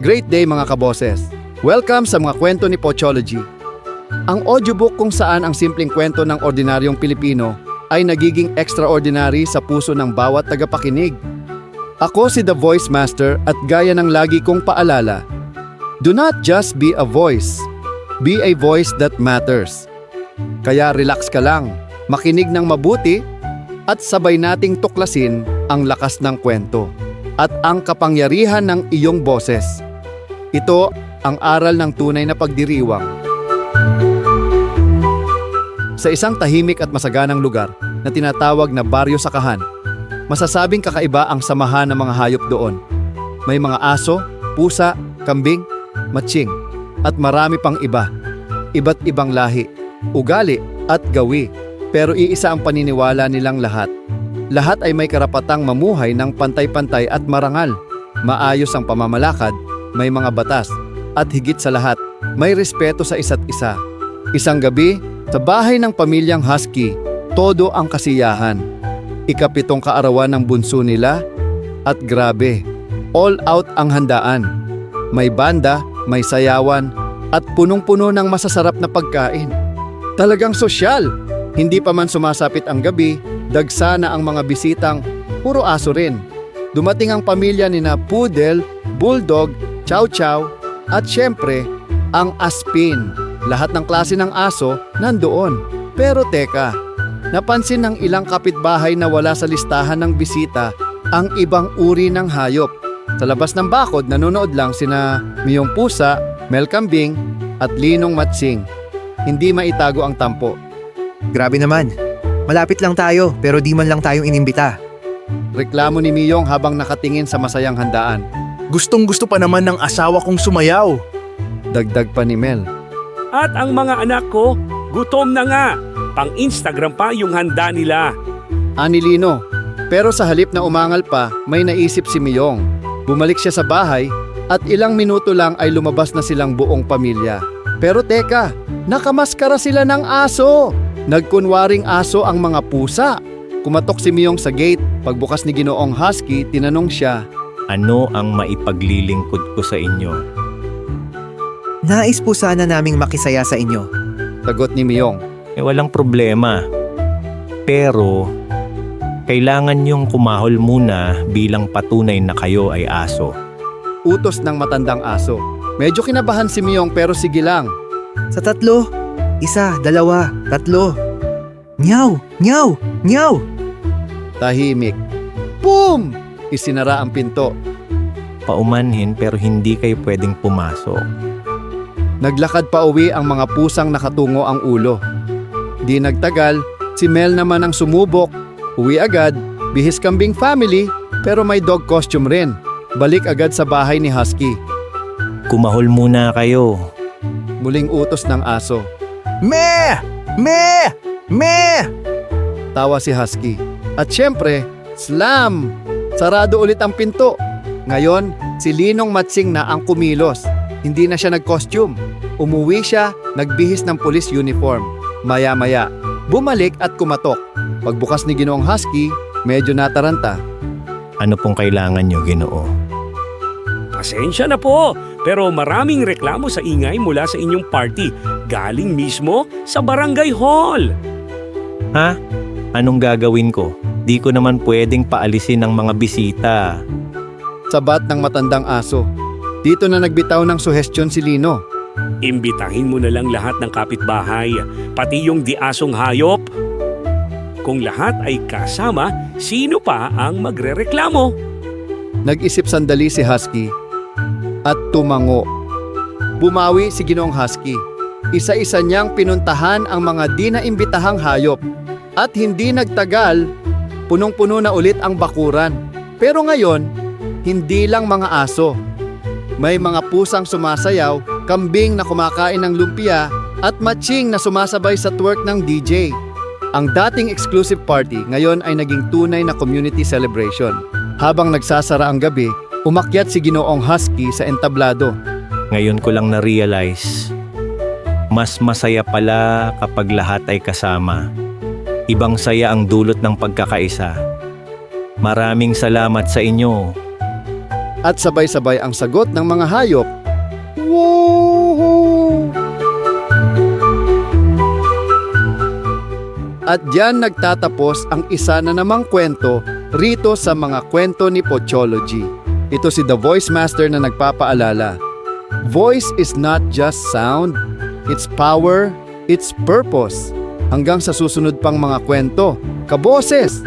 Great day mga kaboses! Welcome sa mga kwento ni Pochology. Ang audiobook kung saan ang simpleng kwento ng ordinaryong Pilipino ay nagiging extraordinary sa puso ng bawat tagapakinig. Ako si The Voice Master at gaya ng lagi kong paalala, Do not just be a voice, be a voice that matters. Kaya relax ka lang, makinig ng mabuti at sabay nating tuklasin ang lakas ng kwento at ang kapangyarihan ng iyong boses. Ito ang aral ng tunay na pagdiriwang. Sa isang tahimik at masaganang lugar na tinatawag na Baryo Sakahan, masasabing kakaiba ang samahan ng mga hayop doon. May mga aso, pusa, kambing, matching, at marami pang iba. Iba't ibang lahi, ugali at gawi, pero iisa ang paniniwala nilang lahat. Lahat ay may karapatang mamuhay ng pantay-pantay at marangal. Maayos ang pamamalakad, may mga batas, at higit sa lahat, may respeto sa isa't isa. Isang gabi, sa bahay ng pamilyang Husky, todo ang kasiyahan. Ikapitong kaarawan ng bunso nila, at grabe, all out ang handaan. May banda, may sayawan, at punong-puno ng masasarap na pagkain. Talagang sosyal! Hindi pa man sumasapit ang gabi, dagsa na ang mga bisitang puro aso rin. Dumating ang pamilya ni na Poodle, Bulldog, Chow Chow, at syempre, ang Aspin. Lahat ng klase ng aso nandoon. Pero teka, napansin ng ilang kapitbahay na wala sa listahan ng bisita ang ibang uri ng hayop. Sa labas ng bakod, nanonood lang sina Miyong Pusa, Mel Kambing, at Linong Matsing. Hindi maitago ang tampo. Grabe naman. Malapit lang tayo pero di man lang tayong inimbita. Reklamo ni Miyong habang nakatingin sa masayang handaan. Gustong gusto pa naman ng asawa kong sumayaw. Dagdag pa ni Mel. At ang mga anak ko, gutom na nga. Pang Instagram pa yung handa nila. Ani Lino. Pero sa halip na umangal pa, may naisip si Miyong. Bumalik siya sa bahay at ilang minuto lang ay lumabas na silang buong pamilya. Pero teka, nakamaskara sila ng aso. Nagkunwaring aso ang mga pusa. Kumatok si Miyong sa gate. Pagbukas ni Ginoong Husky, tinanong siya, Ano ang maipaglilingkod ko sa inyo? Nais po sana naming makisaya sa inyo. Sagot ni Miyong. Eh walang problema. Pero, kailangan niyong kumahol muna bilang patunay na kayo ay aso. Utos ng matandang aso. Medyo kinabahan si Miyong pero sige lang. Sa tatlo, isa, dalawa, tatlo. Nyaw! Nyaw! Nyaw! Tahimik. Boom! Isinara ang pinto. Paumanhin pero hindi kayo pwedeng pumasok. Naglakad pa uwi ang mga pusang nakatungo ang ulo. Di nagtagal, si Mel naman ang sumubok. Uwi agad, bihis kambing family, pero may dog costume rin. Balik agad sa bahay ni Husky. Kumahol muna kayo. Muling utos ng aso. Me! Me! Me! Tawa si Husky. At syempre, slam! Sarado ulit ang pinto. Ngayon, si Linong Matsing na ang kumilos. Hindi na siya nag-costume. Umuwi siya, nagbihis ng police uniform. Maya-maya, bumalik at kumatok. Pagbukas ni Ginoong Husky, medyo nataranta. Ano pong kailangan niyo, Ginoo? Pasensya na po, pero maraming reklamo sa ingay mula sa inyong party. Galing mismo sa barangay hall. Ha? Anong gagawin ko? Di ko naman pwedeng paalisin ng mga bisita. Sabat ng matandang aso. Dito na nagbitaw ng suhestyon si Lino. Imbitahin mo na lang lahat ng kapitbahay, pati yung diasong hayop. Kung lahat ay kasama, sino pa ang magrereklamo? Nag-isip sandali si Husky at tumango. Bumawi si Ginoong Husky. Isa-isa niyang pinuntahan ang mga di naimbitahang hayop. At hindi nagtagal, punong-puno na ulit ang bakuran. Pero ngayon, hindi lang mga aso. May mga pusang sumasayaw, kambing na kumakain ng lumpia, at matching na sumasabay sa twerk ng DJ. Ang dating exclusive party ngayon ay naging tunay na community celebration. Habang nagsasara ang gabi, umakyat si Ginoong Husky sa entablado. Ngayon ko lang na-realize, mas masaya pala kapag lahat ay kasama. Ibang saya ang dulot ng pagkakaisa. Maraming salamat sa inyo. At sabay-sabay ang sagot ng mga hayop. Woohoo! At diyan nagtatapos ang isa na namang kwento rito sa mga kwento ni Pochology. Ito si The Voice Master na nagpapaalala. Voice is not just sound, it's power, it's purpose. Hanggang sa susunod pang mga kwento. Kaboses!